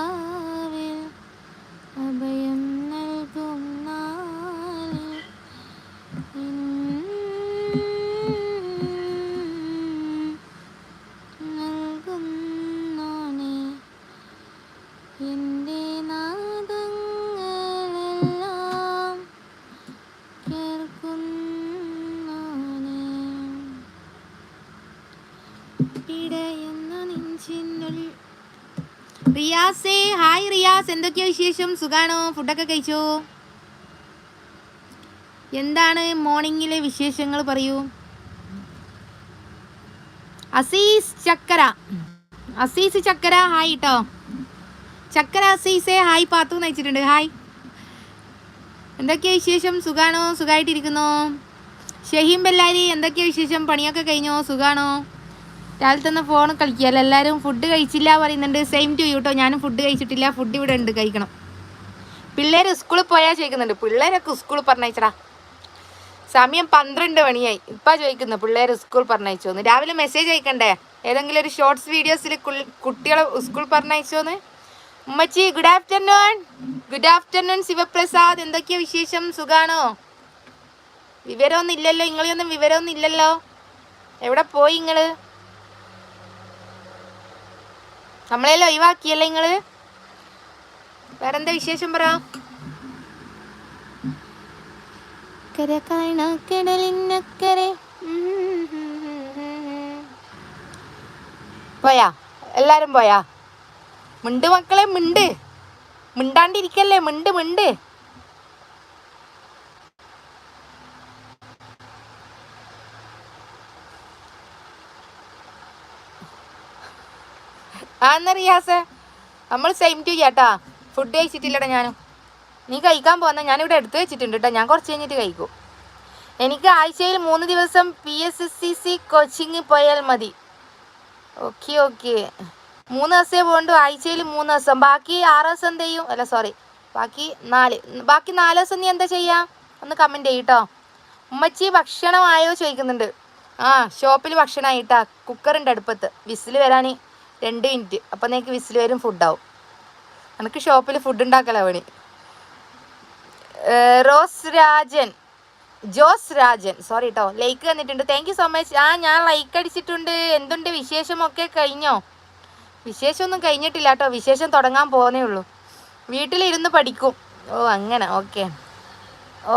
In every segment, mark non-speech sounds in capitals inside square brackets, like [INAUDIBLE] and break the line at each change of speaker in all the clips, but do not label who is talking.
啊 റിയാസേ hi Riyas എന്തൊക്കെയാ വിശേഷം? സുഖാണോ? ഫുഡൊക്കെ കഴിച്ചോ? എന്താണ് മോർണിംഗിലെ വിശേഷങ്ങൾ പറയൂ? അസീസ് ചക്കര. അസീസ് ചക്കര ഹായ് കേട്ടോ ചക്കര അസീസേ ഹായ് പാത്തു എന്ന് അയച്ചിട്ടുണ്ട്. ഹായ്. എന്തൊക്കെയാ വിശേഷം? സുഖാണോ? സുഖമായിട്ടിരിക്കുന്നോ ഷഹീം ബെല്ലാരി എന്തൊക്കെയാ വിശേഷം? പണിയൊക്കെ കഴിഞ്ഞോ? സുഖാണോ? രാവിലെ തന്നെ ഫോൺ കളിക്കുകയല്ല. എല്ലാവരും ഫുഡ് കഴിച്ചില്ല പറയുന്നുണ്ട്. സെയിം ടു യൂട്ടോ ഞാനും ഫുഡ് കഴിച്ചിട്ടില്ല. ഫുഡ് ഇവിടെ ഉണ്ട്. കഴിക്കണം. പിള്ളേർ സ്കൂളിൽ പോയാൽ ചോദിക്കുന്നുണ്ട്. പിള്ളേരൊക്കെ സ്കൂളിൽ പറഞ്ഞയച്ചടാ. സമയം പന്ത്രണ്ട് മണിയായി. ഇപ്പം ചോദിക്കുന്നു പിള്ളേർ സ്കൂൾ പറഞ്ഞയച്ചോന്ന്? രാവിലെ മെസ്സേജ് അയക്കണ്ടേ? ഏതെങ്കിലും ഒരു ഷോർട്സ് വീഡിയോസിൽ കുട്ടികളെ സ്കൂൾ പറഞ്ഞയച്ചോന്ന്? ഉമ്മച്ചി good afternoon good afternoon Shivaprasad. എന്തൊക്കെയാ വിശേഷം? സുഖാണോ? വിവരമൊന്നും ഇല്ലല്ലോ. നിങ്ങളെയൊന്നും വിവരമൊന്നും ഇല്ലല്ലോ. എവിടെ പോയി നിങ്ങൾ നമ്മളെല്ലാം ഒഴിവാക്കിയല്ലേ നിങ്ങൾ? വേറെന്താ വിശേഷം പറ? കര കാണാക്കടലിനക്കരെ പോയാ? എല്ലാരും പോയാ? മിണ്ട് മക്കളെ മിണ്ട്. മിണ്ടാണ്ടിരിക്കല്ലേ? മിണ്ട് മിണ്ട്. ആന്ന റിയാസ്? നമ്മൾ സെയിം ടു ചേട്ടാ ഫുഡ് കഴിച്ചിട്ടില്ലടാ ഞാനും. നീ കഴിക്കാൻ പോകുന്ന ഞാനിവിടെ എടുത്തു വെച്ചിട്ടുണ്ട് കേട്ടോ ഞാൻ കുറച്ച് കഴിഞ്ഞിട്ട് കഴിക്കും. എനിക്ക് ആഴ്ചയിൽ മൂന്ന് ദിവസം P S C C coaching പോയാൽ മതി. ഓക്കെ ഓക്കെ മൂന്ന് ദിവസമേ പോകണ്ടു. ആഴ്ചയിൽ മൂന്ന് ദിവസം. ബാക്കി ആറ് ദിവസം എന്ത് ചെയ്യും? അല്ല സോറി ബാക്കി നാല്. ബാക്കി നാല് ദിവസം നീ എന്താ ചെയ്യാ? ഒന്ന് കമന്റ് ചെയ്യട്ടോ ഉമ്മച്ചി ഭക്ഷണമായോ ചോദിക്കുന്നുണ്ട്. ആ ഷോപ്പിൽ ഭക്ഷണമായിട്ടാ കുക്കറിന്റെ അടുപ്പത്ത്. വിസിൽ വരാൻ രണ്ട് മിനിറ്റ്. അപ്പം നിനക്ക് വിസിൽ വരും ഫുഡാവും. എനിക്ക് ഷോപ്പിൽ ഫുഡ് ഉണ്ടാക്കല പണി. Rose Rajan. Jose Rajan. Sorry കേട്ടോ ലൈക്ക് തന്നിട്ടുണ്ട് താങ്ക് യു സോ മച്ച് ആ ഞാൻ ലൈക്ക് അടിച്ചിട്ടുണ്ട്. എന്തുണ്ട് വിശേഷമൊക്കെ കഴിഞ്ഞോ? വിശേഷമൊന്നും കഴിഞ്ഞിട്ടില്ല കേട്ടോ വിശേഷം തുടങ്ങാൻ പോകുന്നേ ഉള്ളൂ. വീട്ടിലിരുന്ന് പഠിക്കും. ഓ അങ്ങനെ. ഓക്കെ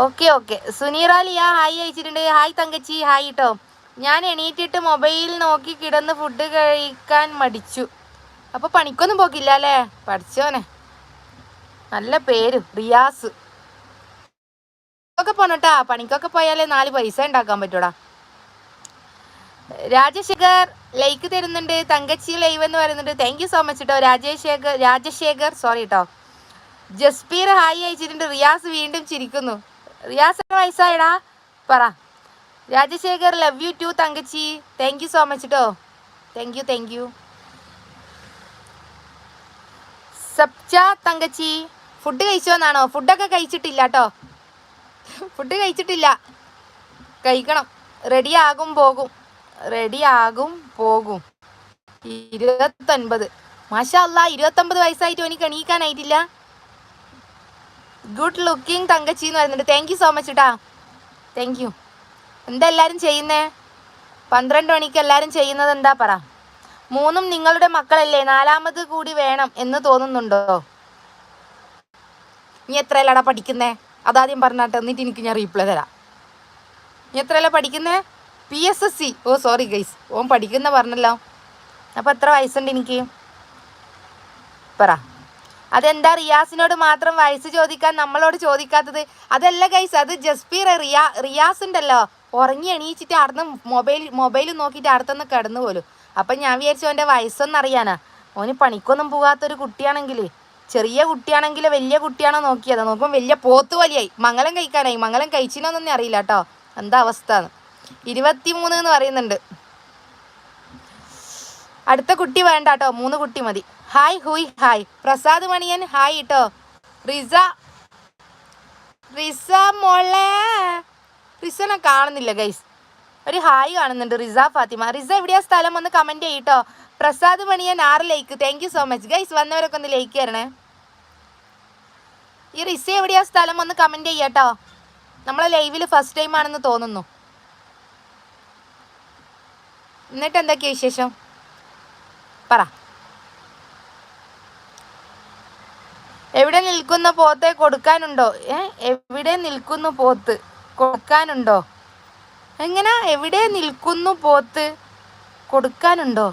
ഓക്കെ ഓക്കെ സുനീറാലി ആ ഹായ് അയച്ചിട്ടുണ്ട്. ഹായ് തങ്കച്ചി. ഹായ് കേട്ടോ ഞാൻ എണീറ്റിട്ട് മൊബൈൽ നോക്കി കിടന്ന് ഫുഡ് കഴിക്കാൻ മടിച്ചു. അപ്പോൾ പണിക്കൊന്നും പോക്കില്ല അല്ലേ? പഠിച്ചോനെ. നല്ല പേര് റിയാസ്. ഒക്കെ പോണട്ടാ. പണിക്കൊക്കെ പോയാലേ നാല് പൈസ ഉണ്ടാക്കാൻ പറ്റൂടാ. രാജശേഖർ ലൈക്ക് തരുന്നുണ്ട്. തങ്കച്ചി ലൈവ് എന്ന് പറയുന്നുണ്ട്. താങ്ക് യു സോ മച്ച് കേട്ടോ രാജശേഖർ രാജശേഖർ സോറി കേട്ടോ ജസ്പീർ ഹായ് അയച്ചിട്ടുണ്ട്. റിയാസ് വീണ്ടും ചിരിക്കുന്നു. റിയാസ് എത്ര വയസ്സായടാ. പറ. Rajasekhar love you too Thankachi. Thank you so much കേട്ടോ താങ്ക് യു താങ്ക് യു സബ്ജ തങ്കച്ചി ഫുഡ് കഴിച്ചോന്നാണോ? ഫുഡൊക്കെ കഴിച്ചിട്ടില്ല കേട്ടോ ഫുഡ് കഴിച്ചിട്ടില്ല. കഴിക്കണം. റെഡി ആകും പോകും. റെഡി ആകും പോകും. ഇരുപത്തൊൻപത്. മാഷല്ല ഇരുപത്തൊമ്പത് വയസ്സായിട്ട് എനിക്ക് എണീക്കാനായിട്ടില്ല. ഗുഡ് ലുക്കിംഗ് തങ്കച്ചി എന്ന് പറയുന്നുണ്ട്. താങ്ക് യു സോ മച്ച് കേട്ടാ താങ്ക് യു എന്താ എല്ലാവരും ചെയ്യുന്നേ? പന്ത്രണ്ട് മണിക്ക് എല്ലാവരും ചെയ്യുന്നത് എന്താ പറ? മൂന്നും നിങ്ങളുടെ മക്കളല്ലേ നാലാമത് കൂടി വേണം എന്ന് തോന്നുന്നുണ്ടോ? നീ എത്രയല്ലടാ പഠിക്കുന്നേ? അതാദ്യം പറഞ്ഞാട്ടെ എന്നിട്ട് എനിക്ക് ഞാൻ റീപ്ലൈ തരാം. നീ എത്രയല്ല പഠിക്കുന്നേ? പി എസ് എസ് സി ഓ സോറി ഗൈസ് ഓൻ പഠിക്കുന്ന പറഞ്ഞല്ലോ. അപ്പം എത്ര വയസ്സുണ്ട് എനിക്ക്? പറ. അതെന്താ റിയാസിനോട് മാത്രം വയസ്സ് ചോദിക്കാൻ നമ്മളോട് ചോദിക്കാത്തത്? അതല്ല ഗൈസ് അത് ജസ്പീർ റിയാ റിയാസ് ഉണ്ടല്ലോ. ഉറങ്ങി എണീച്ചിട്ട് അവിടുന്ന് മൊബൈൽ മൊബൈൽ നോക്കിയിട്ട് അടുത്തൊന്ന് കിടന്നു പോലും. അപ്പം ഞാൻ വിചാരിച്ചു അവന്റെ വയസ്സൊന്നും അറിയാനാ. ഓന് പണിക്കൊന്നും പോകാത്തൊരു കുട്ടിയാണെങ്കിൽ ചെറിയ കുട്ടിയാണെങ്കിൽ വലിയ കുട്ടിയാണോ നോക്കിയത്? നോക്കുമ്പോൾ വലിയ പോത്ത് വലിയായി മംഗലം കഴിക്കാനായി. മംഗലം കഴിച്ചിനോന്നൊന്നും അറിയില്ല കേട്ടോ. എന്താ അവസ്ഥ ഇരുപത്തി മൂന്ന് എന്ന് പറയുന്നുണ്ട്. അടുത്ത കുട്ടി വേണ്ട കേട്ടോ. മൂന്ന് കുട്ടി മതി. ഹായ് ഹുയ് ഹായ്. പ്രസാദ് മണിയൻ ഹായ് കേട്ടോ. റിസ റിസ മോളെ. റിസനെ കാണുന്നില്ല ഗൈസ് ഒരു ഹായ് കാണുന്നുണ്ട് റിസ ഫാത്തിമ. റിസ എവിടെയാ സ്ഥലം? ഒന്ന് കമന്റ് ചെയ്യട്ടോ പ്രസാദ് മണിയൻ ആറ് like thank you so much guys വന്നവരൊക്കെ ഒന്ന് ലൈക്ക് തരണേ ഈ റിസ എവിടെയാ സ്ഥലം? ഒന്ന് കമന്റ് ചെയ്യട്ടോ നമ്മളെ ലൈവിൽ ഫസ്റ്റ് ടൈം ആണെന്ന് തോന്നുന്നു. എന്നിട്ട് എന്തൊക്കെയാ വിശേഷം? പറ. എവിടെ നിൽക്കുന്ന പോത്തെ? കൊടുക്കാനുണ്ടോ? ഏ എവിടെ നിൽക്കുന്നു പോത്ത്? കൊടുക്കാനുണ്ടോ? എങ്ങനെ? എവിടെ നിൽക്കുന്നു പോത്ത്? കൊടുക്കാനുണ്ടോ?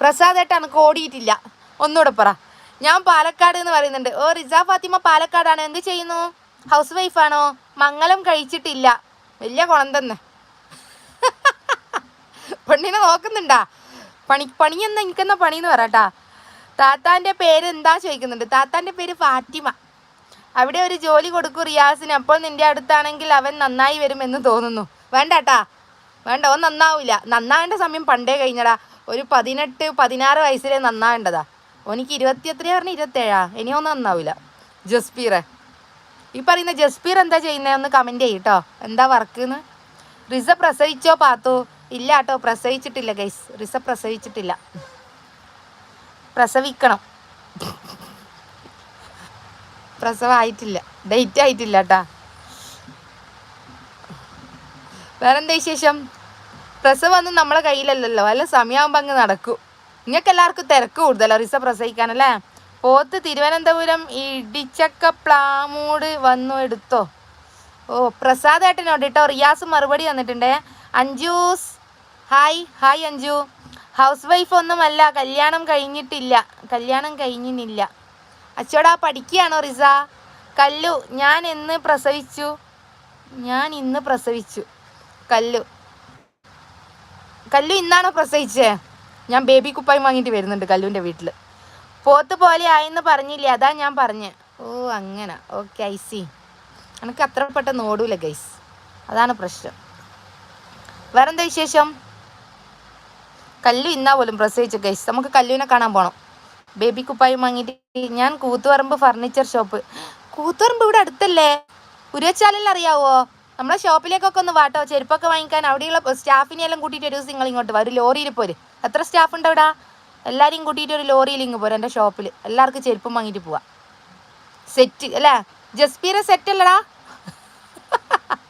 പ്രസാദേട്ട എനിക്ക് ഓടിയിട്ടില്ല. ഒന്നുകൂടെ പറ. ഞാൻ പാലക്കാട് എന്ന് പറയുന്നുണ്ട്. ഓ റിസ ഫാത്തിമ പാലക്കാടാണ്. എന്ത് ചെയ്യുന്നു? ഹൗസ് വൈഫാണോ മംഗലം കഴിച്ചിട്ടില്ല. വലിയ കുളം തന്നെ പെണ്ണിനെ നോക്കുന്നുണ്ടാ? പണി പണിയെന്ന് എനിക്കെന്ന പണിയെന്ന് പറട്ടാ താത്താന്റെ പേര് എന്താ ചോദിക്കുന്നുണ്ട്? താത്താന്റെ പേര് ഫാത്തിമ. അവിടെ ഒരു ജോലി കൊടുക്കൂ റിയാസിന്. അപ്പോൾ നിന്റെ അടുത്താണെങ്കിൽ അവൻ നന്നായി വരുമെന്ന് തോന്നുന്നു. വേണ്ടട്ടാ. വേണ്ട ഓൻ നന്നാവില്ല നന്നാവേണ്ട സമയം പണ്ടേ കഴിഞ്ഞടാ. ഒരു പതിനെട്ട് പതിനാറ് വയസ്സിലേ നന്നാവേണ്ടതാ. ഓനിക്ക് ഇരുപത്തി എത്രയാ പറഞ്ഞ? ഇരുപത്തേഴാ. ഇനിയൊന്നും നന്നാവില്ല ജസ്പീറെ. ഈ പറയുന്ന ജസ്പീർ എന്താ ചെയ്യുന്നത് ഒന്ന് കമന്റ് ചെയ്യട്ടോ എന്താ വർക്ക് വർക്കെന്ന്? റിസ പ്രസവിച്ചോ പാത്തു? ഇല്ല കേട്ടോ പ്രസവിച്ചിട്ടില്ല ഗൈസ് റിസ പ്രസവിച്ചിട്ടില്ല. പ്രസവിക്കണം. പ്രസവമായിട്ടില്ല ഡേറ്റ് ആയിട്ടില്ല കേട്ടാ വേറെന്താ വിശേഷം? പ്രസവമൊന്നും നമ്മളെ കയ്യിലല്ലല്ലോ. വല്ല സമയമാകുമ്പോൾ അങ്ങ് നടക്കും. നിങ്ങൾക്ക് എല്ലാവർക്കും തിരക്ക് കൂടുതലോ റിസ പ്രസവിക്കാനല്ലേ പോത്ത് തിരുവനന്തപുരം ഇടിച്ചക്ക പ്ലാമൂട് വന്നു എടുത്തോ. ഓ പ്രസാദ് ഏട്ടനോട് കേട്ടോ റിയാസ് മറുപടി വന്നിട്ടുണ്ട് Anjus hi hi Anju. Housewife ഒന്നുമല്ല കല്യാണം കഴിഞ്ഞിട്ടില്ല. കല്യാണം കഴിഞ്ഞിനില്ല. അച്ചോടാ പഠിക്കുകയാണോ റിസ? കല്ലു ഞാൻ എന്ന് പ്രസവിച്ചു. ഞാൻ ഇന്ന് പ്രസവിച്ചു. കല്ലു. കല്ലു ഇന്നാണോ പ്രസവിച്ചേ? ഞാൻ ബേബി കുപ്പായി വാങ്ങിയിട്ട് വരുന്നുണ്ട് കല്ലുവിന്റെ വീട്ടിൽ പോത്ത് പോലെ ആയെന്ന് പറഞ്ഞില്ലേ അതാ ഞാൻ പറഞ്ഞ്. ഓ അങ്ങനെ. ഓക്കെ ഐ സി എനിക്ക് അത്ര പെട്ടെന്ന് ഓടൂല ഗൈസ് അതാണ് പ്രശ്നം. വേറെന്താ വിശേഷം? കല്ലു ഇന്നാ പോലും പ്രസവിച്ചു ഗൈസ് നമുക്ക് കല്ലുവിനെ കാണാൻ പോകണം ബേബി കുപ്പായും വാങ്ങിയിട്ട് ഞാൻ കൂത്തുപറമ്പ് ഫർണിച്ചർ ഷോപ്പ് കൂത്തുപറമ്പ് ഇവിടെ അടുത്തല്ലേ? ഉരുവച്ചാലിൽ അറിയാവോ? നമ്മളെ ഷോപ്പിലേക്കൊക്കെ ഒന്ന് വാട്ടോ. ചെരുപ്പൊക്കെ വാങ്ങിക്കാൻ അവിടെയുള്ള സ്റ്റാഫിനെ എല്ലാം കൂട്ടിയിട്ട് ഒരു ദിവസം നിങ്ങൾ ഇങ്ങോട്ട് വരും ലോറിയിൽ പോര്. എത്ര സ്റ്റാഫ് ഉണ്ട് അവിടെ? എല്ലാവരെയും കൂട്ടിയിട്ട് ഒരു ലോറിയിൽ ഇങ്ങ് പോരും എന്റെ ഷോപ്പിൽ എല്ലാവർക്കും ചെരുപ്പം വാങ്ങിയിട്ട് പോവാം. സെറ്റ് അല്ലേ? ജസ്പീര സെറ്റ് അല്ലടാ. [LAUGHS]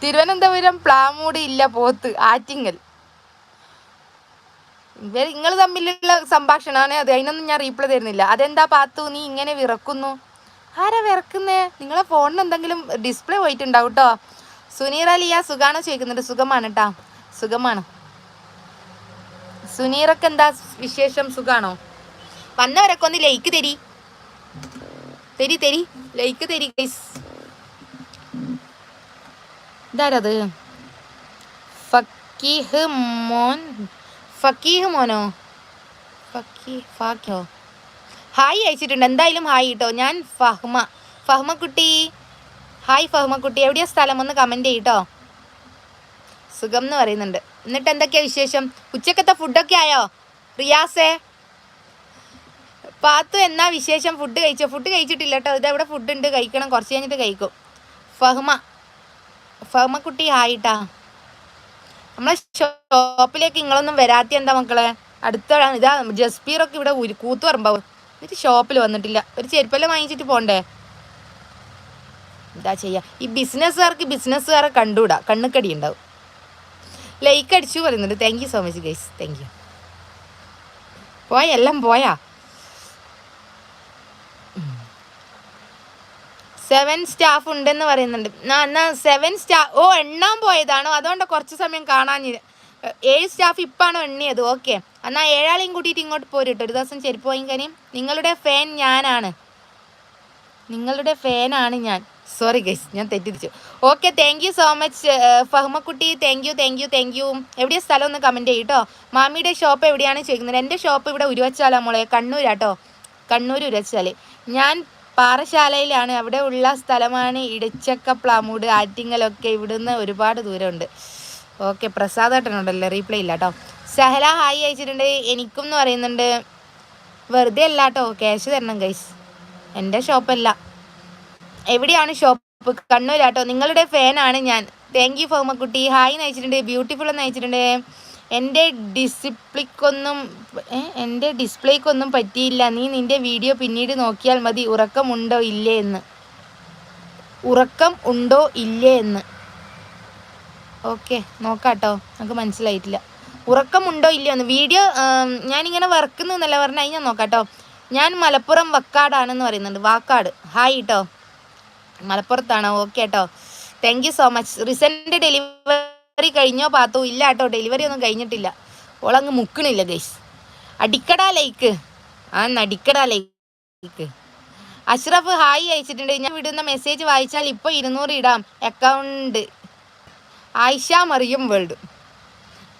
തിരുവനന്തപുരം പ്ലാമൂട് ഇല്ല പോത്ത്. ആറ്റിങ്ങൽ. നിങ്ങൾ തമ്മിലുള്ള സംഭാഷണമാണ് അത്. അതിനൊന്നും ഞാൻ റീപ്ലൈ തരുന്നില്ല. അതെന്താ പാത്തു? നീ ഇങ്ങനെ വിറക്കുന്നു. ആരാ വിറക്കുന്നേ? നിങ്ങളെ ഫോണിന് എന്തെങ്കിലും ഡിസ്പ്ലേ പോയിട്ടുണ്ടാവും കേട്ടോ സുനീർ അലിയ സുഖാണോ ചോദിക്കുന്നുണ്ട് സുഖമാണ് കേട്ടാ സുഖമാണ്. സുനീറൊക്കെ എന്താ വിശേഷം? സുഖാണോ? വന്നവരൊക്കെ ഒന്ന് ലൈക്ക് തരി. തരി തരി. ലൈക്ക് തരി ഗൈസ് ഇതാരത്? ഫക്കീഹ് മോൻ ഫക്കീഹ് മോനോ? ഫക്കീ ഹായ് അയച്ചിട്ടുണ്ട്. എന്തായാലും ഹായ് കേട്ടോ ഞാൻ ഫഹ്മ. ഫഹ്മ കുട്ടി ഹായ് ഫഹ്മ കുട്ടി എവിടെയാ സ്ഥലം? ഒന്ന് കമന്റ് ചെയ്യട്ടോ സുഖം എന്ന് പറയുന്നുണ്ട്. എന്നിട്ട് എന്തൊക്കെയാ വിശേഷം? ഉച്ചക്കത്തെ ഫുഡൊക്കെ ആയോ? റിയാസേ? പാത്തു എന്നാ വിശേഷം? ഫുഡ് കഴിച്ചോ? ഫുഡ് കഴിച്ചിട്ടില്ല കേട്ടോ ഇത് എവിടെ ഫുഡ് ഉണ്ട്. കഴിക്കണം. കുറച്ച് കഴിഞ്ഞിട്ട് കഴിക്കും. ഫഹ്മ. ഫഹ്മ കുട്ടി ആയിട്ടാ നമ്മളെ ഷോപ്പിലേക്ക് നിങ്ങളൊന്നും വരാത്ത എന്താ മക്കളെ? അടുത്ത ഇതാ ജസ്പീറൊക്കെ ഇവിടെ കൂത്തു പറമ്പാവും ഒരു ഷോപ്പിൽ വന്നിട്ടില്ല. ഒരു ചെരുപ്പെല്ലാം വാങ്ങിച്ചിട്ട് പോണ്ടേ? എന്താ ചെയ്യാ? ഈ ബിസിനസ്സുകാർക്ക് ബിസിനസ്സുകാരെ കണ്ടുകൂടാ. കണ്ണുക്കടി ഉണ്ടാവും. ലൈക്ക് അടിച്ചു പറയുന്നുണ്ട്. Thank you so much guys thank you പോയ എല്ലാം പോയാ? സെവൻ സ്റ്റാഫ് ഉണ്ടെന്ന് പറയുന്നുണ്ട്. എന്നാൽ എന്നാ സെവൻ സ്റ്റാ ഓ എണ്ണാൻ പോയതാണോ? അതുകൊണ്ട് കുറച്ച് സമയം കാണാഞ്ഞില്ല ഏഴ് സ്റ്റാഫ് ഇപ്പാണോ എണ്ണിയത്? ഓക്കെ എന്നാൽ ഏഴാളെയും കൂട്ടിയിട്ട് ഇങ്ങോട്ട് പോരിട്ടോ ഒരു ദിവസം ചെരുപ്പ് വാങ്ങിക്കാനും നിങ്ങളുടെ ഫാൻ ഞാനാണ്. നിങ്ങളുടെ ഫാനാണ് ഞാൻ. സോറി ഗൈസ് ഞാൻ തെറ്റിദ്ധരിച്ചു. Okay thank you so much ഫഹ്മക്കുട്ടി. Thank you thank you thank you എവിടെയാ സ്ഥലം ഒന്ന് കമന്റ് ചെയ്യട്ടോ മാമിയുടെ ഷോപ്പ് എവിടെയാണ് ചോദിക്കുന്നത്? എന്റെ ഷോപ്പ് ഇവിടെ ഉരുവച്ചാലാ മോളെ. കണ്ണൂരാട്ടോ കണ്ണൂർ ഉരുവച്ചാൽ ഞാൻ പാറശാലയിലാണ്. അവിടെ ഉള്ള സ്ഥലമാണ് ഇടച്ചക്ക പ്ലാമൂട് ആറ്റിങ്ങലൊക്കെ ഇവിടുന്ന് ഒരുപാട് ദൂരമുണ്ട്. ഓക്കെ പ്രസാദേട്ടനുണ്ടല്ലോ റീപ്ലൈ ഇല്ല കേട്ടോ സഹല ഹായ് അയച്ചിട്ടുണ്ട്. എനിക്കും എന്ന് പറയുന്നുണ്ട് വെറുതെ അല്ല കേട്ടോ ക്യാഷ് തരണം ഗൈസ് എന്റെ ഷോപ്പല്ല. എവിടെയാണ് ഷോപ്പ്? കണ്ണൂരാട്ടോ. നിങ്ങളുടെ ഫാനാണ് ഞാൻ. Thank you ഫോമക്കുട്ടി. ഹായ് നയിച്ചിട്ടുണ്ട് ബ്യൂട്ടിഫുൾ എന്ന് അയച്ചിട്ടുണ്ട്. എന്റെ ഡിസിപ്ലിക്കൊന്നും എന്റെ ഡിസ്പ്ലേക്കൊന്നും പറ്റിയില്ല. നീ നിന്റെ വീഡിയോ പിന്നീട് നോക്കിയാൽ മതി. ഉറക്കമുണ്ടോ ഇല്ലേ എന്ന്. ഉറക്കം ഉണ്ടോ ഇല്ലേ എന്ന്. ഓക്കെ നോക്കാട്ടോ. നമുക്ക് മനസ്സിലായിട്ടില്ല. ഉറക്കമുണ്ടോ ഇല്ലയോ എന്ന്. വീഡിയോ ഞാനിങ്ങനെ വർക്കുന്നു എന്നല്ല പറഞ്ഞാൽ ഞാൻ നോക്കാട്ടോ. ഞാൻ മലപ്പുറം വക്കാടാണെന്ന് പറയുന്നുണ്ട്. വാക്കാട്. ഹായ് കേട്ടോ മലപ്പുറത്താണോ? ഓക്കെ കേട്ടോ thank you so much recent delivery കഴിഞ്ഞോ പാത്തോ? ഇല്ല കേട്ടോ ഡെലിവറി ഒന്നും കഴിഞ്ഞിട്ടില്ല. ഓളങ്ങ് മുക്കണില്ല ഗൈസ് അടിക്കടാ ലൈക്ക് ആ നടിക്കടാ ലൈക്ക് അഷ്റഫ് ഹായ് അയച്ചിട്ടുണ്ട്. ഞാൻ വിടുന്ന മെസ്സേജ് വായിച്ചാൽ ഇപ്പോൾ ഇരുന്നൂറ് ഇടാം. അക്കൗണ്ട് ആയിഷ മറിയം വേൾഡ്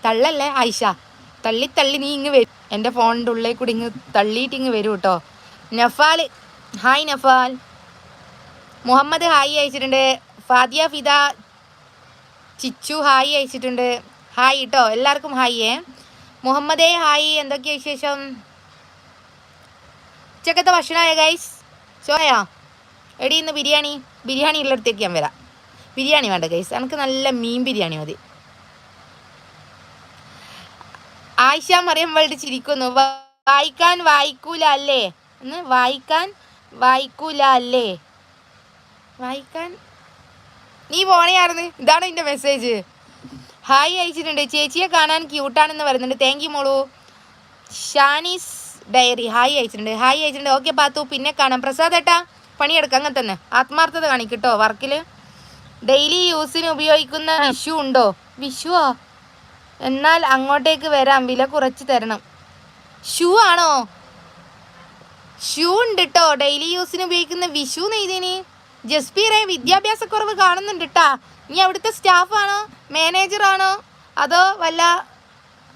തള്ളല്ലേ ആയിഷ? തള്ളി തള്ളി നീ ഇങ്ങ് വരും. എന്റെ ഫോണിന്റെ ഉള്ളിൽ കൂടി ഇങ്ങ് തള്ളിയിട്ട് ഇങ്ങ് വരും കേട്ടോ. നഫാൽ. ഹായ് നഫാൽ. മുഹമ്മദ് ഹായ് അയച്ചിട്ടുണ്ട്. ഫാദിയ ഫിദ ചിച്ചു ഹായ് അയച്ചിട്ടുണ്ട്. ഹായ് കേട്ടോ എല്ലാവർക്കും ഹായ് മുഹമ്മദേ ഹായ്. എന്തൊക്കെയാ വിശേഷം? ഉച്ചക്കത്തെ ഭക്ഷണമായ ഗൈസ് ചോയാ എടി ഇന്ന് ബിരിയാണി. ബിരിയാണി ഉള്ളിടത്തേക്ക് ഞാൻ വരാം. ബിരിയാണി വേണ്ട ഗൈസ് എനിക്ക് നല്ല മീൻ ബിരിയാണി മതി. ആയിഷ മറിയം വേൾഡ് ചിരിക്കുന്നു. വായിക്കാൻ വായിക്കൂല അല്ലേ? എന്ന് വായിക്കാൻ വായിക്കൂല അല്ലേ? വായിക്കാൻ നീ പോണയായിരുന്നു? ഇതാണ് എന്റെ മെസ്സേജ് ഹായ് അയച്ചിട്ടുണ്ട്. ചേച്ചിയെ കാണാൻ ക്യൂട്ടാണെന്ന് പറയുന്നുണ്ട്. താങ്ക് യു മോളു. ഷാനീസ് ഡയറി. ഹായ് അയച്ചിട്ടുണ്ട്. ഹായ് അയച്ചിട്ടുണ്ട്. ഓക്കെ പാത്തു. പിന്നെ കാണാം. പ്രസാദ് ഏട്ടാ പണിയെടുക്കാം അങ്ങനെ തന്നെ. ആത്മാർത്ഥത കാണിക്കട്ടോ വർക്കിൽ ഡെയിലി യൂസിന് ഉപയോഗിക്കുന്ന വിഷു ഉണ്ടോ? വിഷുവോ? എന്നാൽ അങ്ങോട്ടേക്ക് വരാം. വില കുറച്ച് തരണം. ഷൂ ആണോ? ഷൂ ഉണ്ട് കേട്ടോ ഡെയിലി യൂസിന് ഉപയോഗിക്കുന്ന വിഷു നെയ്തിനി ജസ്ബീറെ വിദ്യാഭ്യാസക്കുറവ് കാണുന്നുണ്ട് കേട്ടാ നീ അവിടുത്തെ സ്റ്റാഫാണോ? മാനേജറാണോ? അതോ വല്ല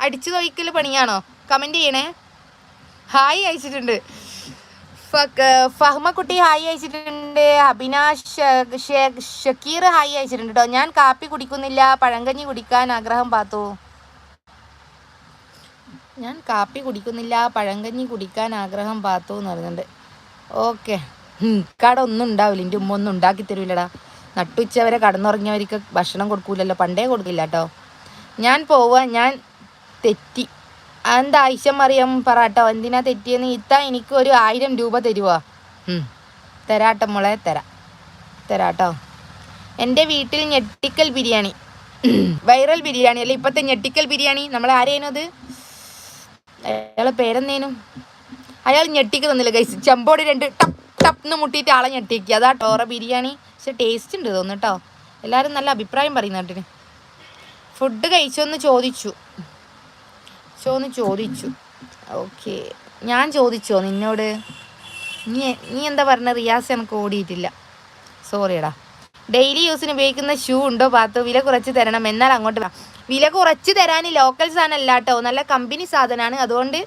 അടിച്ചു തൊഴിക്കൽ പണിയാണോ? കമന്റ് ചെയ്യണേ. ഹായ് അയച്ചിട്ടുണ്ട്. ഫഹ്മക്കുട്ടി ഹായ് അയച്ചിട്ടുണ്ട്. അഭിനാഷ് ഷക്കീർ ഹായ് അയച്ചിട്ടുണ്ട് കേട്ടോ ഞാൻ കാപ്പി കുടിക്കുന്നില്ല പഴങ്കഞ്ഞി കുടിക്കാൻ ആഗ്രഹം പാത്തു. ഞാൻ കാപ്പി കുടിക്കുന്നില്ല പഴങ്കഞ്ഞി കുടിക്കാൻ ആഗ്രഹം പാത്തു എന്ന് പറയുന്നുണ്ട് ഓക്കെ കട ഒന്നും ഉണ്ടാവില്ല. എന്റെ ഉമ്മ ഒന്നും ഉണ്ടാക്കി തരൂലടാ. നട്ടുച്ച വരെ കടന്നുറങ്ങിയവർക്ക് ഭക്ഷണം കൊടുക്കൂലല്ലോ. പണ്ടേ കൊടുക്കില്ല കേട്ടോ ഞാൻ പോവാ. ഞാൻ തെറ്റി. എന്താ ആയിഷം അറിയാം പറട്ടോ എന്തിനാ തെറ്റിയെന്ന് ഇത്ത എനിക്ക് ഒരു ആയിരം രൂപ തരുവോ. തരാട്ടോ മോളെ തരാ. തരാട്ടോ എന്റെ വീട്ടിൽ ഞെട്ടിക്കൽ ബിരിയാണി. വൈറൽ ബിരിയാണി അല്ലേ? ഇപ്പോഴത്തെ ഞെട്ടിക്കൽ ബിരിയാണി. നമ്മൾ അത്? അയാളെ പേരെന്തേനും? അയാൾ ഞെട്ടിക്ക് തന്നില്ല ഗൈസ് ചെമ്പോട് രണ്ട് ടപ്പ്. ടപ്പ് എന്ന് മുട്ടിയിട്ട് ആളെ ഞെട്ടിക്കുക അതാ ടോറ ബിരിയാണി. പക്ഷെ ടേസ്റ്റ് ഉണ്ട് തോന്നുന്നു കേട്ടോ എല്ലാവരും നല്ല അഭിപ്രായം പറയുന്ന കേട്ടിന്. ഫുഡ് കഴിച്ചോന്ന് ചോദിച്ചു. ചോന്ന് ചോദിച്ചു. ഓക്കെ ഞാൻ ചോദിച്ചോ നിന്നോട്? നീ നീ എന്താ പറഞ്ഞ? റിയാസ് എനിക്ക് ഓടിയിട്ടില്ല. സോറിയടാ ഡെയിലി യൂസിന് ഉപയോഗിക്കുന്ന ഷൂ ഉണ്ടോ പാത്തു? വില കുറച്ച് തരണം. എന്നാൽ അങ്ങോട്ട് വില കുറച്ച് തരാൻ ലോക്കൽ സാധനം അല്ല കേട്ടോ നല്ല കമ്പനി സാധനമാണ് അതുകൊണ്ട്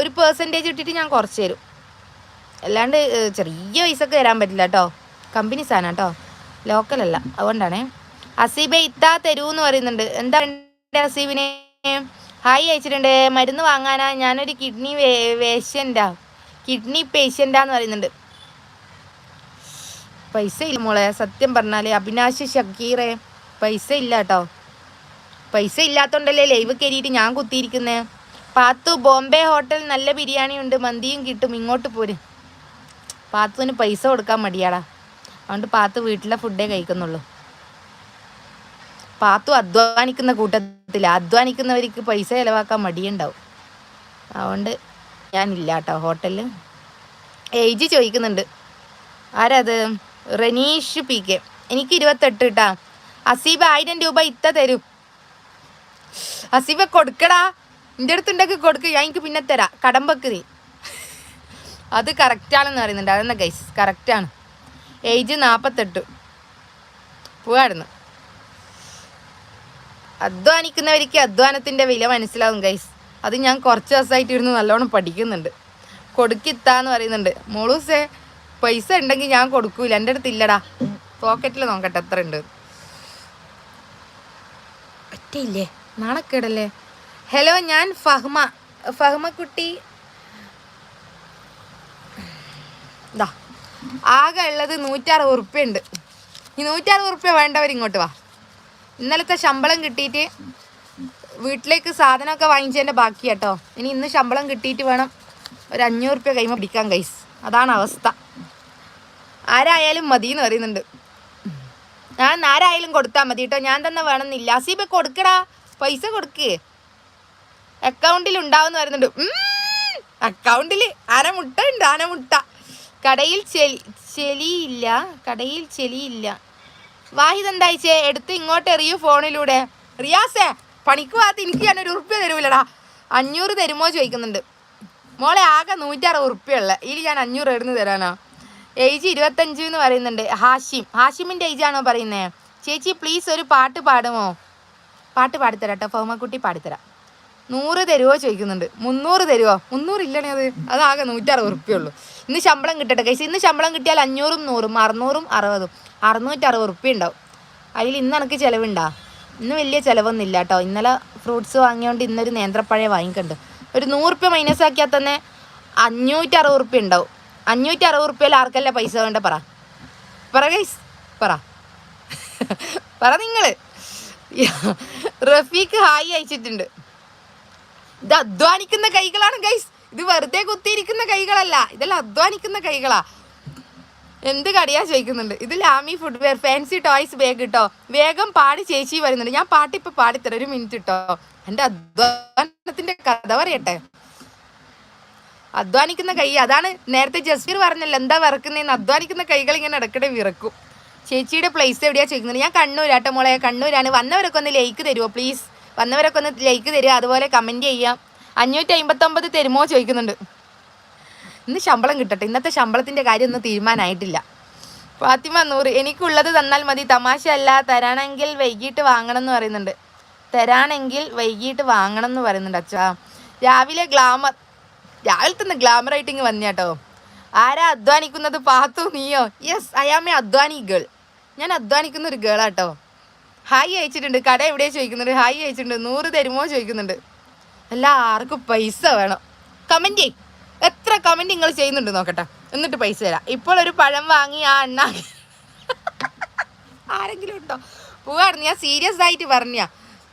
ഒരു പേഴ്സന്റേജ് ഇട്ടിട്ട് ഞാൻ കുറച്ച് തരും. അല്ലാണ്ട് ചെറിയ പൈസക്ക് തരാൻ പറ്റില്ല കേട്ടോ കമ്പനി സാധനം കേട്ടോ ലോക്കലല്ല അതുകൊണ്ടാണേ. അസീബ ഇത്താ തരൂ എന്ന് പറയുന്നുണ്ട്. എന്താ അസീബിനെ? ഹായ് അയച്ചിട്ടുണ്ട്. മരുന്ന് വാങ്ങാനാ. ഞാനൊരു കിഡ്നി പേഷ്യന്റാ കിഡ്നി പേഷ്യന്റാന്ന് പറയുന്നുണ്ട്. പൈസ ഇല്ല മോളെ. സത്യം പറഞ്ഞാൽ അഭിനാഷ് ഷക്കീറെ പൈസ ഇല്ല കേട്ടോ പൈസ ഇല്ലാത്തോണ്ടല്ലേ ലൈവ് കയറിയിട്ട് ഞാൻ കുത്തിയിരിക്കുന്നേ? പാത്തു ബോംബെ ഹോട്ടൽ നല്ല ബിരിയാണി ഉണ്ട് മന്തിയും കിട്ടും. ഇങ്ങോട്ട് പോര്. പാത്തുവിന് പൈസ കൊടുക്കാൻ മടിയാടാ. അതുകൊണ്ട് പാത്തു വീട്ടിലെ ഫുഡേ കഴിക്കുന്നുള്ളൂ. പാത്തു അധ്വാനിക്കുന്ന കൂട്ടത്തിൽ അധ്വാനിക്കുന്നവർക്ക് പൈസ ചിലവാക്കാൻ മടിയുണ്ടാവും. അതുകൊണ്ട് ഞാനില്ല കേട്ടോ ഹോട്ടലിൽ ഏജ് ചോദിക്കുന്നുണ്ട്. ആരത്? Ranish P K. എനിക്ക് ഇരുപത്തെട്ട് കേട്ടാ അസീബ് ആയിരം രൂപ ഇത്ത തരും. അസീബ കൊടുക്കടാ. എന്റെ അടുത്തുണ്ടെങ്കിൽ കൊടുക്കുക ഞാൻ എനിക്ക് പിന്നെ തരാം. കടമ്പക്ക് അത് കറക്റ്റാണെന്ന് പറയുന്നുണ്ട്. അതെന്താ ഗൈസ് കറക്റ്റാണ് ഏജ് നാൽപ്പത്തെട്ട് പോവായിരുന്നു. അധ്വാനിക്കുന്നവർക്ക് അധ്വാനത്തിന്റെ വില മനസ്സിലാവും ഗൈസ് അത് ഞാൻ കുറച്ച് ദിവസമായിട്ട് ഇരുന്ന് നല്ലോണം പഠിക്കുന്നുണ്ട്. കൊടുക്കിത്താന്ന് പറയുന്നുണ്ട്. മോളൂസേ പൈസ ഉണ്ടെങ്കിൽ ഞാൻ കൊടുക്കൂല. എന്റെ അടുത്ത് ഇല്ലടാ. പോക്കറ്റിൽ നോക്കട്ടെ എത്ര ഉണ്ട്? ഒറ്റയില്ലേ? നാണക്കേടല്ലേ? ഹലോ ഞാൻ ഫഹ്മ. ഫഹ്മ കുട്ടി ആകെ ഉള്ളത് നൂറ്ററുപത് ഉറുപ്പ്യ ഉണ്ട് ഈ നൂറ്ററുപത് ഉറുപ്പ്യ വേണ്ടവർ ഇങ്ങോട്ട് വാ. ഇന്നലത്തെ ശമ്പളം കിട്ടിയിട്ട് വീട്ടിലേക്ക് സാധനമൊക്കെ വാങ്ങിച്ചതിന്റെ ബാക്കി കേട്ടോ ഇനി ഇന്ന് ശമ്പളം കിട്ടിയിട്ട് വേണം ഒരു അഞ്ഞൂറ് റുപ്യ കൈമ പിടിക്കാൻ കൈസ് അതാണ് അവസ്ഥ. ആരായാലും മതി എന്ന് പറയുന്നുണ്ട്. ഞാൻ ആരായാലും കൊടുത്താൽ മതി കേട്ടോ ഞാൻ തന്നെ വേണമെന്നില്ല. അസീബ കൊടുക്കടാ. പൈസ കൊടുക്കേ. അക്കൗണ്ടിൽ ഉണ്ടാവുമെന്ന് പറയുന്നുണ്ട്. അക്കൗണ്ടിൽ ആനമുട്ട ഉണ്ട് ആനമുട്ട കടയിൽ ചെലിയില്ല കടയിൽ ചെലിയില്ല വാഹിദ് എന്തായിച്ചേ എടുത്ത് ഇങ്ങോട്ട് എറിയൂ ഫോണിലൂടെ. റിയാസേ പണിക്ക് പോകാത്ത എനിക്ക് ഞാൻ ഒരു ഉറുപ്പ്യ തരൂലടാ. അഞ്ഞൂറ് തരുമോ ചോദിക്കുന്നുണ്ട്. മോളെ ആകെ നൂറ്ററുപത് ഉറുപ്പ്യുള്ള ഇതിൽ ഞാൻ അഞ്ഞൂറ് എടുന്ന് തരാനാ? ഏജ് ഇരുപത്തഞ്ച് എന്ന് പറയുന്നുണ്ട്. ഹാഷിം. ഹാഷിമിന്റെ ഏജാണോ പറയുന്നത് ചേച്ചി പ്ലീസ് ഒരു പാട്ട് പാടുമോ? പാട്ട് പാടിത്തരാം കേട്ടോ ഫോമക്കുട്ടി പാടിത്തരാം. നൂറ് തരുമോ ചോദിക്കുന്നുണ്ട്. മുന്നൂറ് തരുമോ മുന്നൂറ് ഇല്ലണേ അത്. അതാകെ നൂറ്ററുപത് ഉറുപ്പ്യുള്ളൂ ഇന്ന് ശമ്പളം കിട്ടട്ടെ കൈസ് ഇന്ന് ശമ്പളം കിട്ടിയാൽ അഞ്ഞൂറും നൂറും അറുന്നൂറും അറുപതും. അറുന്നൂറ്റി അറുപത് ഉറുപ്പ്യ ഉണ്ടാവും. അതിൽ ഇന്ന് എനിക്ക് ചിലവുണ്ടാ? ഇന്ന് വലിയ ചിലവൊന്നും ഇല്ല കേട്ടോ. ഇന്നലെ ഫ്രൂട്ട്സ് വാങ്ങിയോണ്ട് ഇന്നൊരു നേന്ത്രപ്പഴയെ വാങ്ങിക്കണ്ട്. ഒരു നൂറുപ്യ മൈനസ് ആക്കിയാൽ തന്നെ അഞ്ഞൂറ്റി അറുപത് ഉറുപ്പ്യ ഉണ്ടാവും. അഞ്ഞൂറ്റി അറുപത് ഉറുപ്പ്യയിൽ ആർക്കല്ല പൈസ വേണ്ട? പറ. പറ ഗൈസ് പറ. [LAUGHS] പറ നിങ്ങൾ റഫീഖ് ഹായ് അയച്ചിട്ടുണ്ട്. ഇത് അധ്വാനിക്കുന്ന കൈകളാണ് ഗൈസ് ഇത് വെറുതെ കുത്തിയിരിക്കുന്ന കൈകളല്ല ഇതെല്ലാം അധ്വാനിക്കുന്ന കൈകളാ. എന്ത് കടിയാ ചോദിക്കുന്നുണ്ട്. ഇത് ലാമി ഫുട്വെയർ ഫാൻസി ടോയ്സ് ബാഗ് കിട്ടോ വേഗം പാടി ചേച്ചി വരുന്നുണ്ട്. ഞാൻ പാട്ട് ഇപ്പൊ പാടിത്തരാം. ഒരു മിനിറ്റ് കിട്ടോ എന്റെ അധ്വാനത്തിന്റെ കഥ പറയട്ടെ. അധ്വാനിക്കുന്ന കൈ അതാണ് നേരത്തെ ജസ്വീർ പറഞ്ഞല്ലോ എന്താ വിറക്കുന്നതെന്ന് അധ്വാനിക്കുന്ന കൈകൾ ഇങ്ങനെ ഇടക്കിടെ വിറക്കും. ചേച്ചിയുടെ പ്ലേസ് എവിടെയാ ചോദിക്കുന്നത് ഞാൻ കണ്ണൂരാട്ടോ മോളെ കണ്ണൂരാണ്. വന്നവരൊക്കെ ഒന്ന് ലൈക്ക് തരുമോ പ്ലീസ് വന്നവരൊക്കെ ഒന്ന് ലൈക്ക് തരിക അതുപോലെ കമന്റ് ചെയ്യാം. അഞ്ഞൂറ്റി അമ്പത്തൊമ്പത് തരുമോ ചോദിക്കുന്നുണ്ട്. ഇന്ന് ശമ്പളം കിട്ടട്ടെ. ഇന്നത്തെ ശമ്പളത്തിന്റെ കാര്യം ഒന്നും തീരുമാനമായിട്ടില്ല ഫാത്തിമ നൂറ് എനിക്കുള്ളത് തന്നാൽ മതി. തമാശ അല്ല. തരാണെങ്കിൽ വൈകിട്ട് വാങ്ങണം എന്ന് പറയുന്നുണ്ട്. തരാണെങ്കിൽ വൈകിട്ട് വാങ്ങണം എന്ന് പറയുന്നുണ്ട് അച്ഛാ. രാവിലെ ഗ്ലാമർ രാവിലെ തന്നെ ഗ്ലാമർ ആയിട്ട് ഇങ്ങ് വന്നേട്ടോ ആരാ അധ്വാനിക്കുന്നത്? പാത്തു നീയോ? യെസ് ഐ ആം എ അധ്വാനി ഗേൾ ഞാൻ അധ്വാനിക്കുന്ന ഒരു ഗേളാട്ടോ ഹായ് അയച്ചിട്ടുണ്ട്. കട എവിടെയാണ് ചോദിക്കുന്നുണ്ട് ഹായ് അയച്ചിട്ടുണ്ട്. നൂറ് തരുമോ ചോദിക്കുന്നുണ്ട്. എല്ലാവർക്കും പൈസ വേണം. കമന്റ് ചെയ്യും. എത്ര കമന്റ് നിങ്ങൾ ചെയ്യുന്നുണ്ട് നോക്കട്ടെ. എന്നിട്ട് പൈസ തരാം. ഇപ്പോൾ ഒരു പഴം വാങ്ങി ആ എണ്ണ ആരെങ്കിലും ഉണ്ടോ? പോവായിരുന്നു. ഞാൻ സീരിയസ് ആയിട്ട് പറഞ്ഞാ.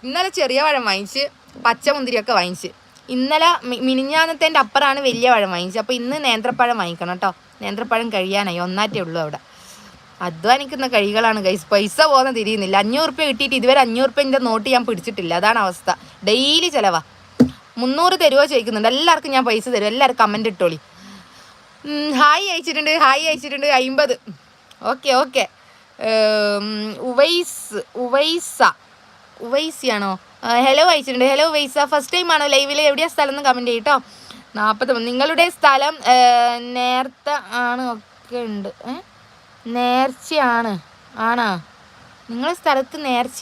ഇന്നലെ ചെറിയ പഴം വാങ്ങിച്ച് പച്ചമുന്തിരിയൊക്കെ വാങ്ങിച്ച്. ഇന്നലെ മിനിഞ്ഞാന്നത്തേന്റെ അപ്പുറമാണ് വലിയ പഴം വാങ്ങിച്ചത്. അപ്പോൾ ഇന്ന് നേന്ത്രപ്പഴം വാങ്ങിക്കണം കേട്ടോ. നേന്ത്രപ്പഴം കഴിയാനായി. ഒന്നാറ്റേ ഉള്ളൂ അവിടെ. അധ്വാനിക്കുന്ന കഴികളാണ് ഗൈസ് പൈസ പോകുന്ന തിരിയുന്നില്ല. അഞ്ഞൂറ് റുപ്യ കിട്ടിയിട്ട് ഇതുവരെ അഞ്ഞൂറ് റുപ്യന്റെ നോട്ട് ഞാൻ പിടിച്ചിട്ടില്ല. അതാണ് അവസ്ഥ. ഡെയിലി ചിലവാ. മുന്നൂറ് തരുമോ ചോദിക്കുന്നുണ്ട്. എല്ലാവർക്കും ഞാൻ പൈസ തരും. എല്ലാവർക്കും കമന്റ് ഇട്ടോളി. ഹായ് അയച്ചിട്ടുണ്ട്. ഹായ് അയച്ചിട്ടുണ്ട്. അയിമ്പത്. Okay okay. ഉവൈസ് ഉവൈസ. ഉവൈസിയാണോ? ഹലോ അയച്ചിട്ടുണ്ട്. ഹലോ ഉവൈസ. ഫസ്റ്റ് ടൈം ആണോ ലൈവിൽ എവിടെയാ സ്ഥലം എന്ന് കമന്റ് ചെയ്യട്ടോ നാൽപ്പത് നിങ്ങളുടെ സ്ഥലം നേർത്ത ആണ് ഒക്കെ ഉണ്ട്? നേർച്ചയാണ്. ആണോ? നിങ്ങളുടെ സ്ഥലത്ത് നേർച്ച